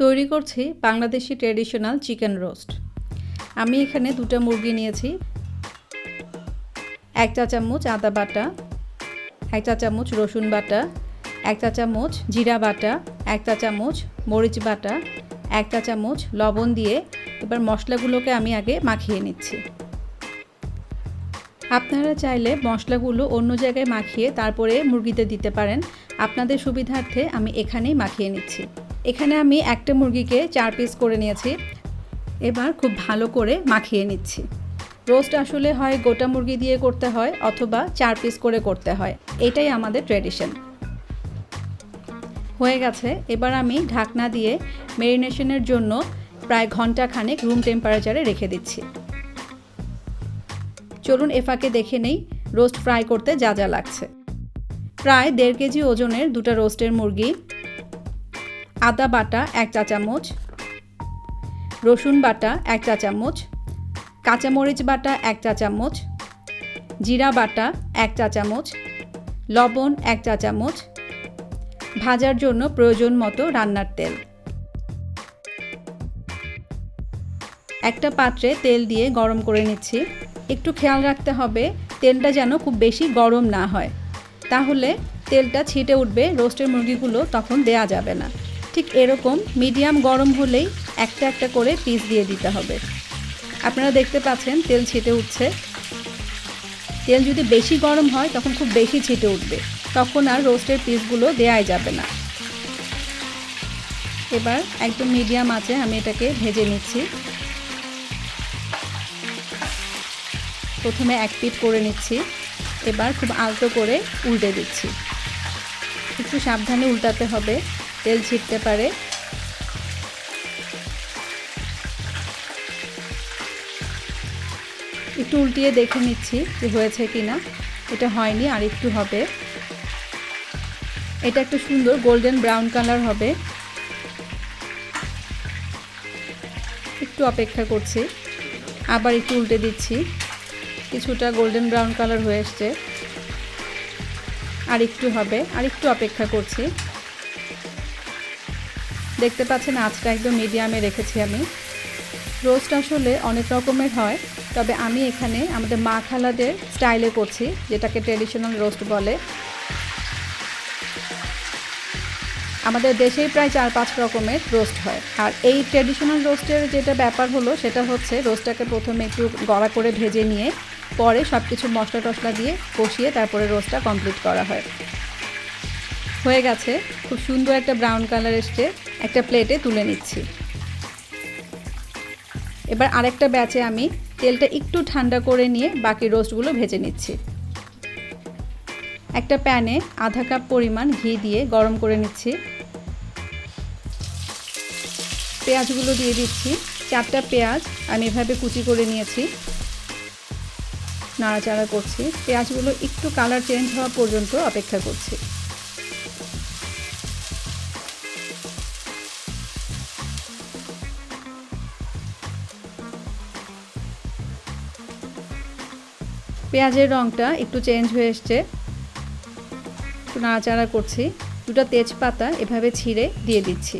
তৈরি করছি Bangladeshi traditional chicken roast. আমি এখানে দুটো মুরগি নিয়েছি। এক চা চামচ আদা বাটা, এক চা চামচ রসুন বাটা, এক চা চামচ জিরা বাটা, এক চা চামচ মরিচ বাটা, এক চা চামচ লবণ দিয়ে এবার মশলাগুলোকে আমি আগে মাখিয়ে নিচ্ছি। আপনারা চাইলে মশলাগুলো অন্য জায়গায় মাখিয়ে তারপরে মুরগিতে দিতে পারেন। আপনাদের সুবিধার্থে আমি এখানেই মাখিয়ে নিচ্ছি। এখানে আমি একটা মুরগিকে চার পিস করে নিয়েছি। এবার খুব ভালো করে মাখিয়ে নিচ্ছি। রোস্ট আসলে হয় গোটা মুরগি দিয়ে করতে হয় অথবা চার পিস করে করতে হয়। এটাই আমাদের ট্র্যাডিশন হয়ে গেছে। এবার আমি ঢাকনা দিয়ে মেরিনেশনের জন্য প্রায় ঘণ্টা খানেক রুম টেম্পারেচারে রেখে দিচ্ছি। চলুন এফাকে দেখে নেই রোস্ট ফ্রাই করতে যা যা লাগছে। প্রায় দেড় কেজি ওজনের দুটো রোস্টের মুরগি আদা বাটা এক চা চামচ, রসুন বাটা এক চা চামচ, কাঁচামরিচ বাটা এক চা চামচ, জিরা বাটা এক চা চামচ, লবণ এক চা চামচ, ভাজার জন্য প্রয়োজন মতো রান্নার তেল। একটা পাত্রে তেল দিয়ে গরম করে নিচ্ছি। একটু খেয়াল রাখতে হবে, তেলটা যেন খুব বেশি গরম না হয়। তাহলে তেলটা ছিটে উঠবে রোস্টের মুরগিগুলো তখন দেয়া যাবে না। ঠিক এরকম মিডিয়াম গরম হলেই একটা একটা করে পিস দিয়ে দিতে হবে। আপনারা দেখতে পাচ্ছেন তেল ছিটে উঠছে। তেল যদি বেশি গরম হয়, তখন খুব বেশি ছিটে উঠবে। তখন আর রোস্টের পিসগুলো দেয়াই যাবে না। এবার একদম মিডিয়াম আছে আমি এটাকে ভেজে নিচ্ছি। প্রথমে এক পিট করে নিচ্ছি। এবার খুব আলতো করে উল্টে দিচ্ছি। একটু সাবধানে উল্টাতে হবে। তেল ছিটতে পারে। একটু উল্টিয়ে দেখে নিচ্ছি যে হয়েছে কি না এটা হয়নি, আর একটু হবে। এটা একটু সুন্দর গোল্ডেন ব্রাউন কালার হবে। একটু অপেক্ষা করছি। আবার একটু উল্টে দিচ্ছি। কিছুটা গোল্ডেন ব্রাউন কালার হয়ে এসছে। আর একটু হবে, আর একটু অপেক্ষা করছি। দেখতে পাচ্ছেন আঁচটা একদম মিডিয়ামে রেখেছি আমি। রোস্ট আসলে অনেক রকমের হয়, তবে আমি এখানে আমাদের মা খালাদের স্টাইলে করছি, যেটাকে ট্রেডিশনাল রোস্ট বলে। আমাদের দেশেই প্রায় চার পাঁচ রকমের রোস্ট হয়। আর এই ট্রেডিশনাল রোস্টের যেটা ব্যাপার হলো, সেটা হচ্ছে রোস্টটাকে প্রথমে একটু গড়া করে ভেজে নিয়ে, পরে সব কিছু মশলা টশলা দিয়ে কষিয়ে তারপরে রোস্টটা কমপ্লিট করা হয়। হয়ে গেছে, খুব সুন্দর একটা ব্রাউন কালার এসছে। একটা প্লেটে তুলে নিচ্ছি। এবার আরেকটা ব্যাচে আমি তেলটা একটু ঠান্ডা করে নিয়ে বাকি রোস্টগুলো ভেজে নিচ্ছি। একটা প্যানে আধা কাপ পরিমাণ ঘি দিয়ে গরম করে নিচ্ছি। পেঁয়াজগুলো দিয়ে দিচ্ছি। চারটা পেঁয়াজ আমি এভাবে কুচি করে নিয়েছি। নাড়াচাড়া করছি। পেঁয়াজগুলো একটু কালার চেঞ্জ হওয়া পর্যন্ত অপেক্ষা করছি। পেঁয়াজের রঙটা একটু চেঞ্জ হয়ে এসছে। একটু নাড়াচাড়া করছি। দুটো তেজপাতা এভাবে ছিঁড়ে দিয়ে দিচ্ছি।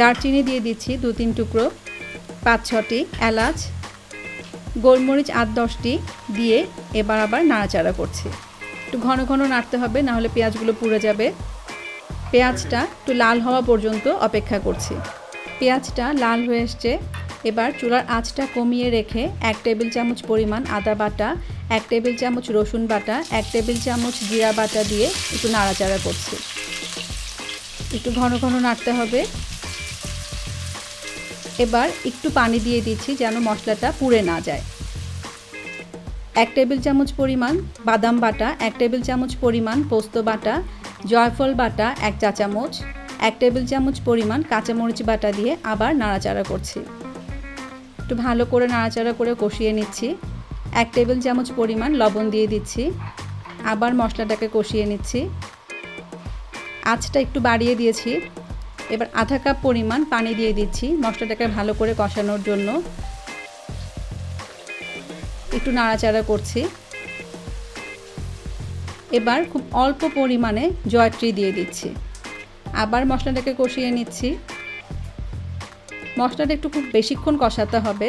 দারচিনি দিয়ে দিচ্ছি দু তিন টুকরো, পাঁচ ছটি এলাচ, গোলমরিচ আট দশটি দিয়ে এবার আবার নাড়াচাড়া করছি। একটু ঘন ঘন নাড়তে হবে, নাহলে পেঁয়াজগুলো পুড়ে যাবে। পেঁয়াজটা একটু লাল হওয়া পর্যন্ত অপেক্ষা করছি। পেঁয়াজটা লাল হয়ে এসছে। এবার চুলার আঁচটা কমিয়ে রেখে এক টেবিল চামচ পরিমাণ আদা বাটা, এক টেবিল চামচ রসুন বাটা, এক টেবিল চামচ জিরা বাটা দিয়ে একটু নাড়াচাড়া করছি। একটু ঘন ঘন নাড়তে হবে। এবার একটু পানি দিয়ে দিচ্ছি যেন মশলাটা পুড়ে না যায়। এক টেবিল চামচ পরিমাণ বাদাম বাটা, এক টেবিল চামচ পরিমাণ পোস্ত বাটা, জয়ফল বাটা, এক চা চামচ, এক টেবিল চামচ পরিমাণ কাঁচামরিচ বাটা দিয়ে আবার নাড়াচাড়া করছি। একটু ভালো করে নাড়াচাড়া করে কষিয়ে নিচ্ছি। এক টেবিল চামচ পরিমাণ লবণ দিয়ে দিচ্ছি। আবার মশলাটাকে কষিয়ে নিচ্ছি। আঁচটা একটু বাড়িয়ে দিয়েছি। এবার আধা কাপ পরিমাণ পানি দিয়ে দিচ্ছি মশলাটাকে ভালো করে কষানোর জন্য। একটু নাড়াচাড়া করছি। এবার খুব অল্প পরিমাণে জয়ত্রী দিয়ে দিচ্ছি। আবার মশলাটাকে কষিয়ে নিচ্ছি। মশলাটা একটু খুব বেশিক্ষণ কষাতে হবে।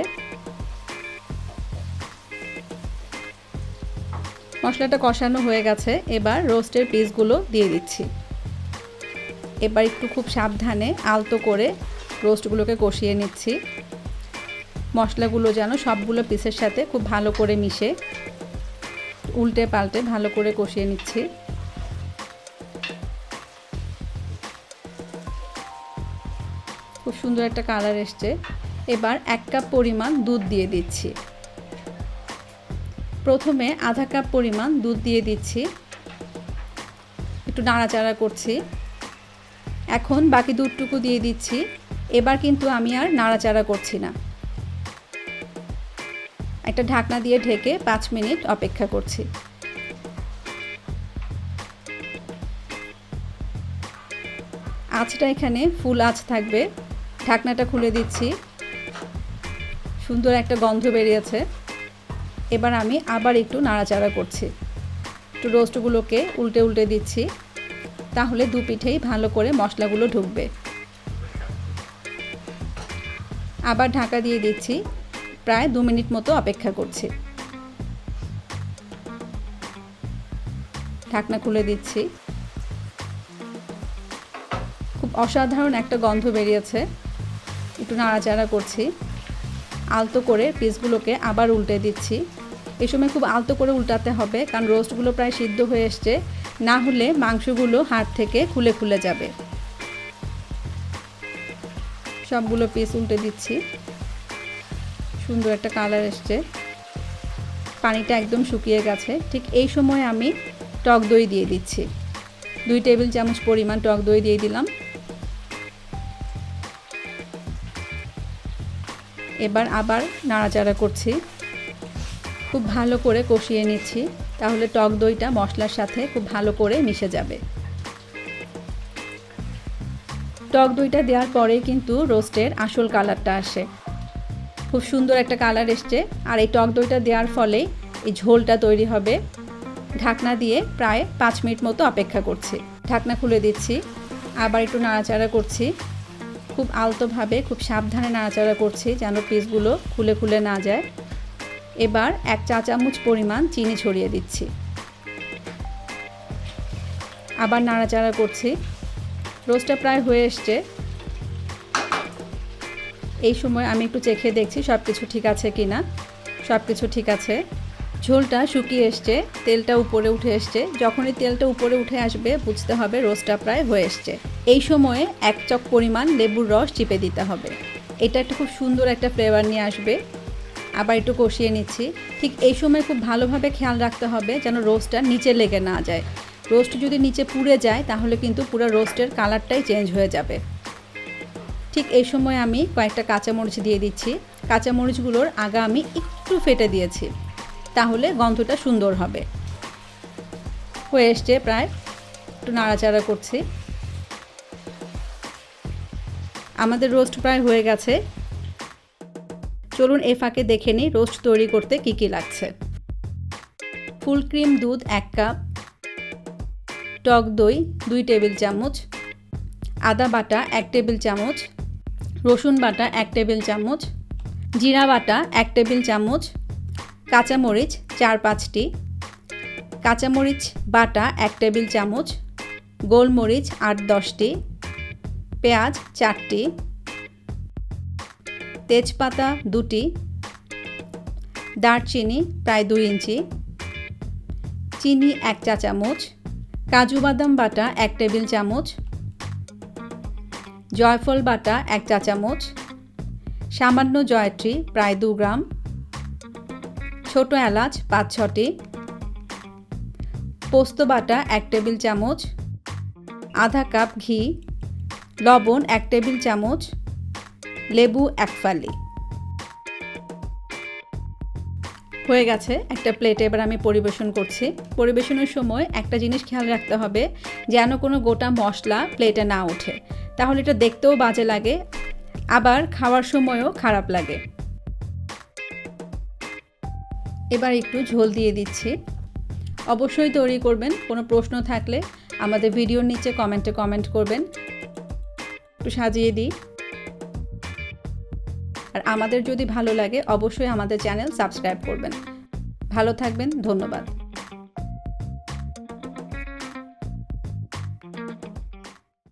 মশলাটা কষানো হয়ে গেছে। এবার রোস্টের পিসগুলো দিয়ে দিচ্ছি। এবার একটু খুব সাবধানে আলতো করে রোস্টগুলোকে কষিয়ে নিচ্ছি। মশলাগুলো যেন সবগুলো পিসের সাথে খুব ভালো করে মিশে, উল্টে পাল্টে ভালো করে কষিয়ে নিচ্ছি। খুব সুন্দর একটা কালার এসছে। এবার এক কাপ পরিমাণ দুধ দিয়ে দিচ্ছি। প্রথমে আধা কাপ পরিমাণ দুধ দিয়ে দিচ্ছি। একটু নাড়াচাড়া করছি। এখন বাকি দুধটুকু দিয়ে দিচ্ছি। এবার কিন্তু আমি আর নাড়াচাড়া করছি না। একটা ঢাকনা দিয়ে ঢেকে পাঁচ মিনিট অপেক্ষা করছি। আঁচটা এখানে ফুল আঁচ থাকবে। ঢাকনাটা খুলে দিচ্ছি। সুন্দর একটা গন্ধ বেরিয়েছে। এবার আমি আবার একটু নাড়াচাড়া করছি। একটু রোস্টগুলোকে উল্টে উল্টে দিচ্ছি। তাহলে দু পিঠেই ভালো করে মশলাগুলো ঢুকবে। আবার ঢাকা দিয়ে দিচ্ছি। প্রায় দু মিনিট মতো অপেক্ষা করছি। ঢাকনা খুলে দিচ্ছি। খুব অসাধারণ একটা গন্ধ বেরিয়েছে। একটু নাড়াচাড়া করছি। আলতো করে পিসগুলোকে আবার উল্টে দিচ্ছি। এই সময় খুব আলতো করে উল্টাতে হবে, কারণ রোস্টগুলো প্রায় সিদ্ধ হয়ে এসছে। না হলে মাংসগুলো হাড় থেকে খুলে খুলে যাবে। সবগুলো পিস উল্টে দিচ্ছি। সুন্দর একটা কালার এসছে। পানিটা একদম শুকিয়ে গেছে। ঠিক এই সময় আমি টক দই দিয়ে দিচ্ছি। দুই টেবিল চামচ পরিমাণ টক দই দিয়ে দিলাম। এবার আবার নাড়াচাড়া করছি। খুব ভালো করে কষিয়ে নিচ্ছি, তাহলে টক দইটা মশলার সাথে খুব ভালো করে মিশে যাবে। টক দইটা দেওয়ার পরেই কিন্তু রোস্টের আসল কালারটা আসে। খুব সুন্দর একটা কালার এসছে, আর এই টক দইটা দেওয়ার ফলে এই ঝোলটা তৈরি হবে। ঢাকনা দিয়ে প্রায় পাঁচ মিনিট মতো অপেক্ষা করছি। ঢাকনা খুলে দিচ্ছি, আবার একটু নাড়াচাড়া করছি। খুব আলতোভাবে, খুব সাবধানে নাড়াচাড়া করছি যেন পিসগুলো খুলে খুলে না যায়। এবার এক চা চামচ পরিমাণ চিনি ছড়িয়ে দিচ্ছি। আবার নাড়াচাড়া করছি। রোস্টটা প্রায় হয়ে এসছে। এই সময় আমি একটু চেখে দেখছি সব কিছু ঠিক আছে কি না সব কিছু ঠিক আছে। ঝোলটা শুকিয়ে এসছে, তেলটা উপরে উঠে এসছে। যখনই তেলটা উপরে উঠে আসবে, বুঝতে হবে রোস্টটা প্রায় হয়ে এসছে। এই সময়ে এক চক পরিমাণ লেবুর রস চিপে দিতে হবে। এটা একটা খুব সুন্দর একটা ফ্লেভার নিয়ে আসবে। আবার একটু কষিয়ে নিচ্ছি। ঠিক এই সময় খুব ভালোভাবে খেয়াল রাখতে হবে যেন রোস্টটা নিচে লেগে না যায়। রোস্ট যদি নিচে পুড়ে যায়, তাহলে কিন্তু পুরো রোস্টের কালারটাই চেঞ্জ হয়ে যাবে। ঠিক এই সময় আমি কয়েকটা কাঁচামরিচ দিয়ে দিচ্ছি। কাঁচামরিচগুলোর আগা আমি একটু ফেটে দিয়েছি। তাহলে গন্ধটা সুন্দর হবে। হয়ে এসছে প্রায়। একটু নাড়াচাড়া করছি। আমাদের রোস্ট প্রায় হয়ে গেছে। চলুন এ ফাঁকে দেখে নিই রোস্ট তৈরি করতে কি কি লাগছে। ফুল ক্রিম দুধ এক কাপ, টক দই দুই টেবিল চামচ, আদা বাটা এক টেবিল চামচ, রসুন বাটা এক টেবিল চামচ, জিরা বাটা এক টেবিল চামচ, কাঁচামরিচ চার পাঁচটি, কাঁচামরিচ বাটা এক টেবিল চামচ, গোলমরিচ আট দশটি পেঁয়াজ চারটি, তেজপাতা দুটি, দারচিনি প্রায় দুই ইঞ্চি, চিনি এক চা চামচ, কাজু বাদাম বাটা এক টেবিল চামচ, জয়ফল বাটা এক চা চামচ, সামান্য জয়ত্রী প্রায় দু গ্রাম, ছোট এলাচ পাঁচ ছটি, পোস্ত বাটা এক টেবিল চামচ, আধা কাপ ঘি লবণ এক টেবিল চামচ, লেবু এক ফালি। হয়ে গেছে একটা প্লেটে এবার আমি পরিবেশন করছি। পরিবেশনের সময় একটা জিনিস খেয়াল রাখতে হবে যেন কোনো গোটা মশলা প্লেটে না ওঠে। তাহলে এটা দেখতেও বাজে লাগে, আবার খাওয়ার সময়ও খারাপ লাগে। এবার একটু ঝোল দিয়ে দিচ্ছি। অবশ্যই তৈরি করবেন, কোনো প্রশ্ন থাকলে আমাদের ভিডিওর নিচে কমেন্টে কমেন্ট করবেন। একটু সাজিয়ে দিই। আর আমাদের যদি ভালো লাগে, অবশ্যই আমাদের চ্যানেল সাবস্ক্রাইব করবেন। ভালো থাকবেন, ধন্যবাদ।